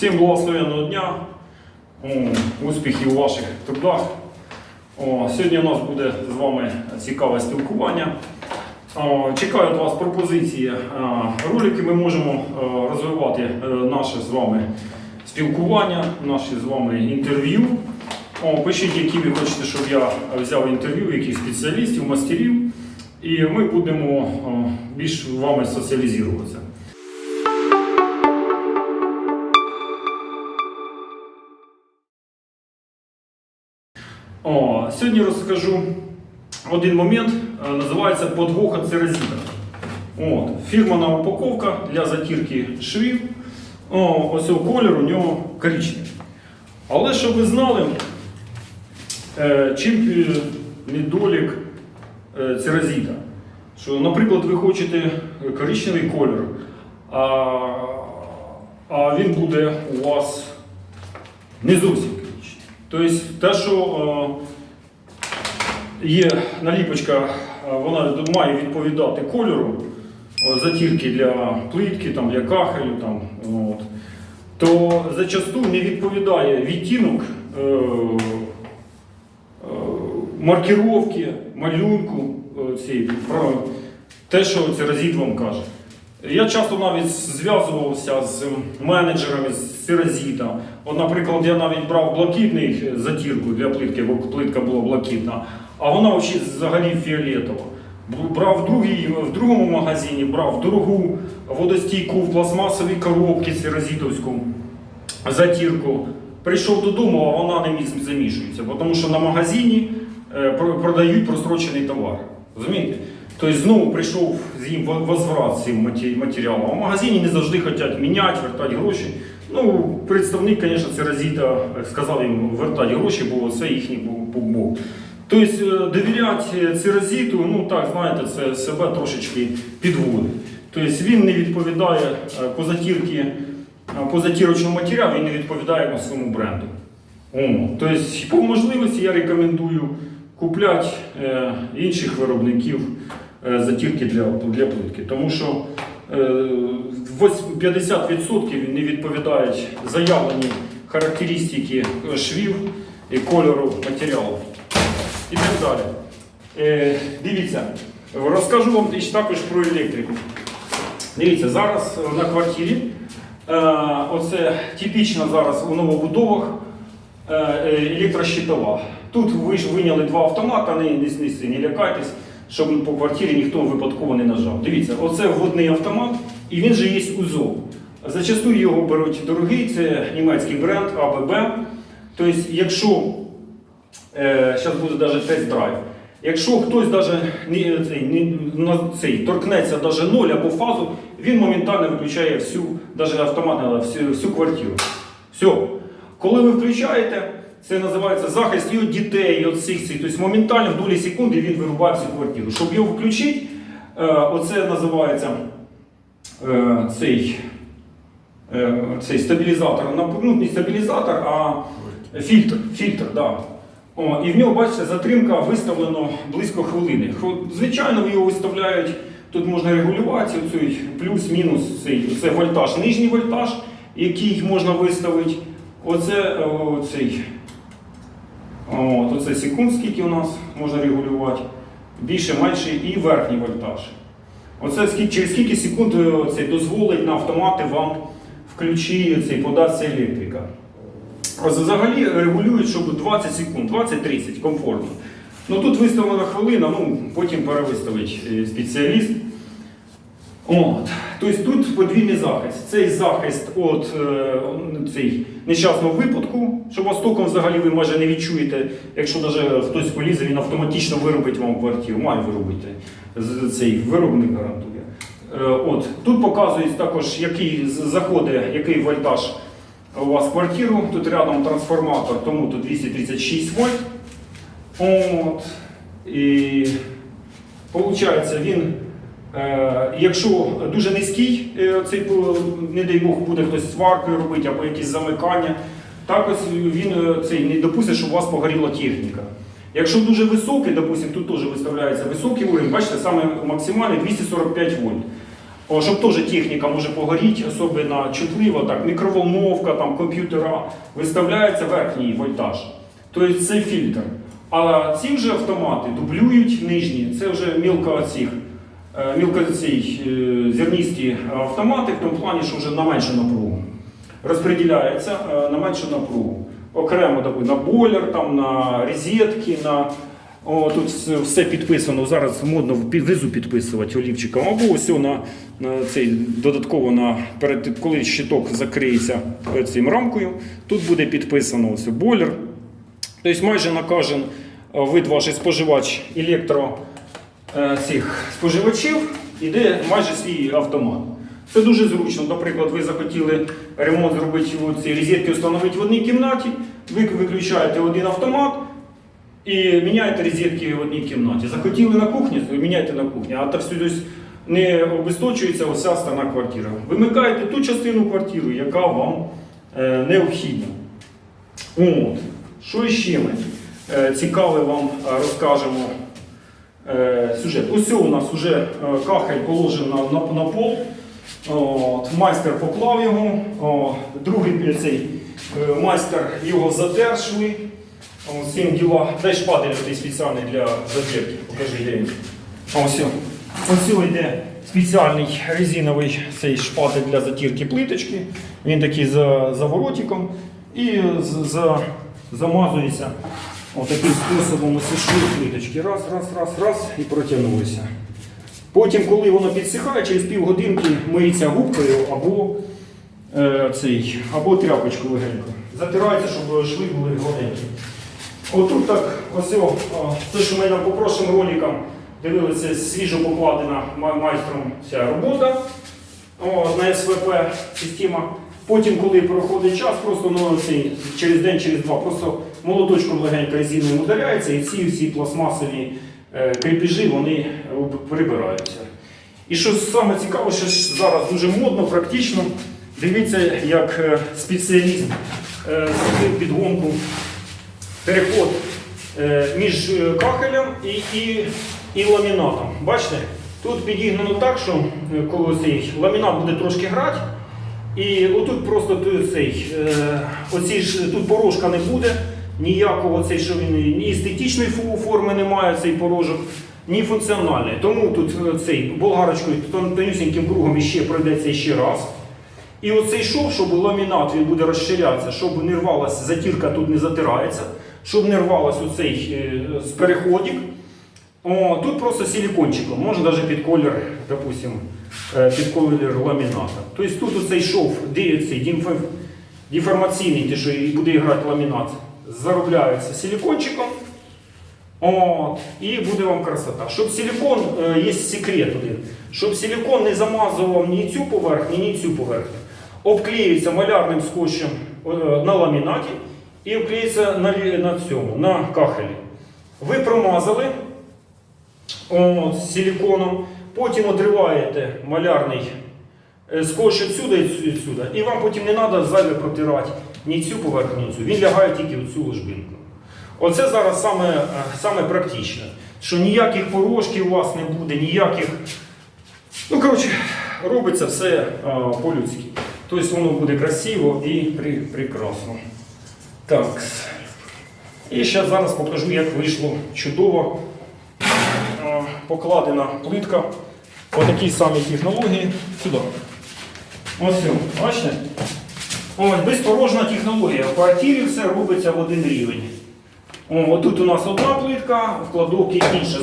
Всім благословенного дня, успіхів у ваших трудах. Сьогодні у нас буде з вами цікаве спілкування. О, Чекаю вас пропозиції. Ролики ми можемо е, розвивати е, наше з вами спілкування, наші з вами інтерв'ю. Пишіть, які ви хочете, щоб я взяв інтерв'ю, яких спеціалістів, мастерів. І ми будемо більш вами соціалізуватися. О, сьогодні розкажу один момент, е, називається подвох від церезіта. От, фірмана упаковка для затірки швів. О, ось цього кольору у нього коричневий. Але щоб ви знали, е, чим е, недолік церезіта. Що, наприклад, ви хочете коричневий кольор, а, він буде у вас не зовсім. Тобто те, що е, є наліпочка, е, вона має відповідати кольору е, затірки для плитки, там, для кахелю, там, от, то зачасту не відповідає відтінок е, е, маркировки, малюнку про те, що церезіт вам каже. Я часто навіть зв'язувався з менеджерами з Сиразіта. От, наприклад, я навіть брав блакитний затірку для плитки, бо плитка була блакитна, а вона взагалі- фіолетова. Брав в, в другому магазині, брав дорогу водостійку в пластмасовій коробці сиразітовську затірку. Прийшов додому, а вона не замішується, тому що на магазині е, продають прострочений товар. Розумієте? Тобто знову прийшов з їм во- возврат цим матеріалом. А в магазині не завжди хочуть міняти, вертати гроші. Ну, представник, звісно, Церазіта сказав їм вертати гроші, бо це їхній Бог. Тобто е, довіряти Церазіту, ну так, знаєте, це себе трошечки підводить. Тобто він не відповідає е, по затірки, е, по затірочному матеріалу, він не відповідає на своєму бренду. Тобто, по можливості я рекомендую купляти е, інших виробників затірки для, для плитки, тому що е, 50% не відповідають заявлені характеристики е, швів і кольору матеріалу. І так далі. Е, дивіться, розкажу вам також про електрику. Дивіться, зараз на квартирі, е, оце типічно зараз у новобудовах е, е, електрощитова. Тут ви ж виняли два автомати, не, не, не, не лякайтесь, щоб по квартирі ніхто випадково не нажав. Дивіться, оце вводний автомат, і він же є УЗО. Зачастую його беруть дорогий, це німецький бренд АББ. Тобто, якщо зараз буде навіть тест-драйв. Якщо хтось даже не, не, на цей, торкнеться даже ноль або фазу, він моментально виключає всю, даже автомат, всю, всю квартиру. Все. Коли ви включаєте, це називається захист і дітей, і від цих. Тобто моментально в долі секунди він вирубає всю квартиру. Щоб його включити, е, оце називається е, цей, е, цей стабілізатор. Ну, не стабілізатор, а фільтр. фільтр да. О, і в нього, бачите, затримка виставлено близько хвилини. Звичайно, його виставляють, тут можна регулювати плюс-мінус цей, це вольтаж, нижній вольтаж, який можна виставити. Оце о, цей, от, оце секунд, скільки у нас можна регулювати. Більше, менше і верхній вольтаж. Оце через скільки секунд е, це дозволить на автомати вам включити цей податися електрика. Взагалі регулюють, щоб 20 секунд, 20-30 комфортно. Ну тут виставлена хвилина, ну потім перевиставить е, спеціаліст. От. Тобто тут подвійний захист. Цей захист від е, цей нещасного випадку, що вас током взагалі ви майже не відчуєте, якщо навіть хтось полізе, він автоматично виробить вам квартиру, має виробити. Цей виробник гарантує. Е, От. Тут показується також, який заходить, який вольтаж у вас в квартиру. Тут рядом трансформатор, тому тут 236 вольт. От. І Получається, він, якщо дуже низький, е, цей, е, не дай Бог, буде хтось сваркою робити або якісь замикання, так ось він е, цей, не допустить, щоб у вас погоріла техніка. Якщо дуже високий, допустим, тут теж виставляється високий уровень, бачите, саме максимальний 245 вольт. О, щоб теж техніка може погоріти, особливо чутливо, так, мікроволновка, там, комп'ютера, виставляється верхній вольтаж. Тобто це фільтр. А ці вже автомати дублюють нижні, це вже мілко цих, е, мілко ці, е, зерністі автомати, в тому плані, що вже на меншу напругу. Розподіляється е, на меншу напругу. Окремо так, на бойлер, там, на розетки, на о, тут все- підписано. Зараз модно внизу підписувати олівчиком. Або ось на, на цей додатково на перед коли щиток закриється цим рамкою, тут буде підписано ось бойлер. Тобто майже на кожен вид ваш споживач електро цих споживачів іде майже свій автомат. Це дуже зручно. Наприклад, ви захотіли ремонт зробити ці розетки встановити в одній кімнаті, ви виключаєте один автомат і міняєте розетки в одній кімнаті. Захотіли на кухні, міняйте на кухні, а так тобто не обесточується вся стана квартира. Вимикаєте ту частину квартири, яка вам е, необхідна. От. Що ще ми е, цікаве вам е, розкажемо е, сюжет. Ось у нас вже е, кахель положив на, на, на пол. От, майстер поклав його, о, другий е, цей е, майстер його задержли. Ось цим діла. Дай шпадель такий спеціальний для задержки. Покажи, де він. Ось. Ось йде спеціальний резиновий цей шпатель для затірки плиточки. Він такий за, за воротиком і за, замазується отаким способом ось шви плиточки. Раз, раз, раз, раз і протягнулися. Потім, коли воно підсихає, через півгодинки миється губкою або, е, цей, або тряпочкою легенько. Затирається, щоб шви були гладенькі. Отут так, ось о, те, що ми по прошлим роликам дивилися, свіжо покладена майстром ця робота о, на СВП система. Потім, коли проходить час, просто ну, цей, через день, через два, просто молоточком легенько резиною ударяється, і ці всі пластмасові е, крепежі вони е, прибираються. І що саме цікаве, що зараз дуже модно, практично. Дивіться, як е, спеціаліст е, зробив підгонку переход між кахелем і, і, і ламінатом. Бачите? Тут підігнано так, що коли цей ламінат буде трошки грати, і отут просто цей, е, оці ж, тут порожка не буде, ніякого цей, що він ні естетичної форми немає цей порожок, ні функціональний. Тому тут е, цей болгарочкою тон- тонюсіньким кругом іще пройдеться ще раз. І оцей шов, щоб ламінат він буде розширятися, щоб не рвалася затірка тут не затирається, щоб не рвалося оцей е, переходик. О, тут просто силикончиком, можна навіть під колір, допустим, е, ламіната. Тобто тут оцей шов, де деформаційний, те, що буде грати ламінат, заробляється силикончиком. От, і буде вам красота. Щоб силикон, е, є секрет один, щоб силикон не замазував ні цю поверхню, ні цю поверхню. Обклеюється малярним скотчем е, на ламінаті і обклеюється на, на цьому, на кахелі. Ви промазали от, з силиконом, потім отриваєте малярний е, скотч відсюди і відсюди. І вам потім не треба зайве протирати ні цю поверхню. Він лягає тільки в цю ложбинку. Оце зараз саме, е, саме практичне, що ніяких порошків у вас не буде, ніяких. Ну, коротше, робиться все е, по-людськи. Тобто воно буде красиво і прекрасно. Так. І ще зараз покажу, як вийшло чудово покладена плитка по такій самій технології сюди. Ось, бачите? Ось, безпорожна технологія. В квартирі все робиться в один рівень. О, тут у нас одна плитка, в кладовці інша.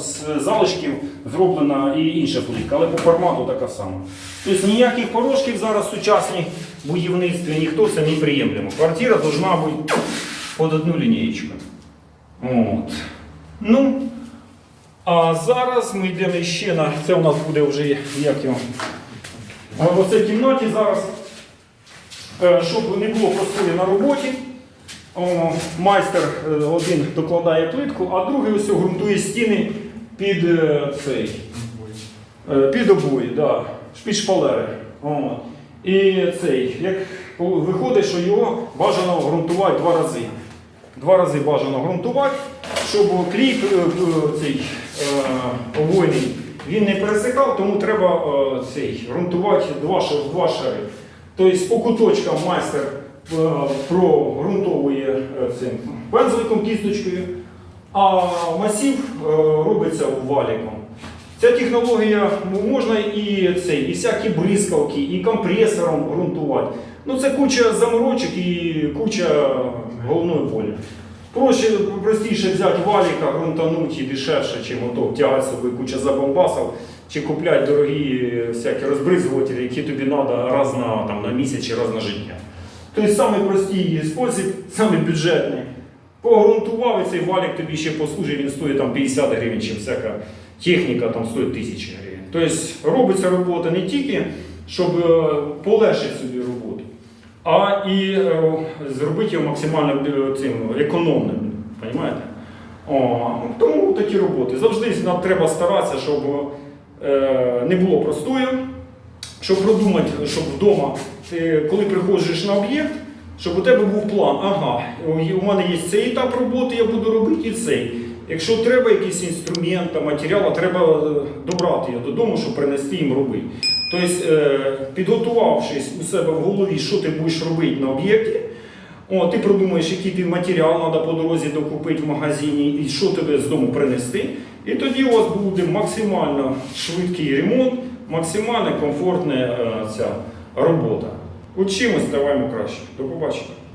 З, залишків зроблена і інша плитка, але по формату така сама. Тобто ніяких порошків зараз в сучасній будівництві ніхто це не приємлемо. Квартира повинна бути під одну лінієчку. От. Ну, а зараз ми йдемо ще на. Це у нас буде вже як його. В оцій кімнаті зараз, е, щоб не було простої на роботі. Майстер е, один докладає плитку, а другий ось ґрунтує стіни під е, цей. Під обої, да, під шпалери. І цей, як виходить, що його бажано ґрунтувати два рази. Два рази бажано ґрунтувати, щоб кліп е, е, цей е, він не пересихав, тому треба цей ґрунтувати два, два шари. Тобто по куточкам майстер прогрунтовує цим пензликом, кісточкою, а масів робиться валіком. Ця технологія ну, можна і цей, і всякі бризкалки, і компресором ґрунтувати. Ну це куча заморочок і куча головної болі. Проще, простіше взяти валіка, ґрунтануть і дешевше, чим ото тягати собі куча забомбасів, чи купляти дорогі всякі розбризгувателі, які тобі треба раз на, там, на місяць чи раз на життя. Тобто самий простий спосіб, самий бюджетний. Погрунтував і цей валік тобі ще послужить, він стоїть там 50 гривень, чим всяка техніка там стоїть тисячі гривень. Тобто робиться робота не тільки, щоб е, полегшити собі роботу, а і е, зробити його максимально е, цим економним. Понимаєте? О, тому такі роботи. Завжди нам треба старатися, щоб е, не було простою, щоб продумати, щоб вдома, коли приходиш на об'єкт, щоб у тебе був план. Ага, у мене є цей етап роботи, я буду робити і цей. Якщо треба якийсь інструмент, матеріал, треба добрати його додому, щоб принести їм робити. Тобто, е, підготувавшись у себе в голові, що ти будеш робити на об'єкті, ти продумаєш, який тобі матеріал треба по дорозі докупити в магазині і що тебе з дому принести. І тоді у вас буде максимально швидкий ремонт, максимально комфортна е, ця робота. Учимось, ставаємо краще. До побачення.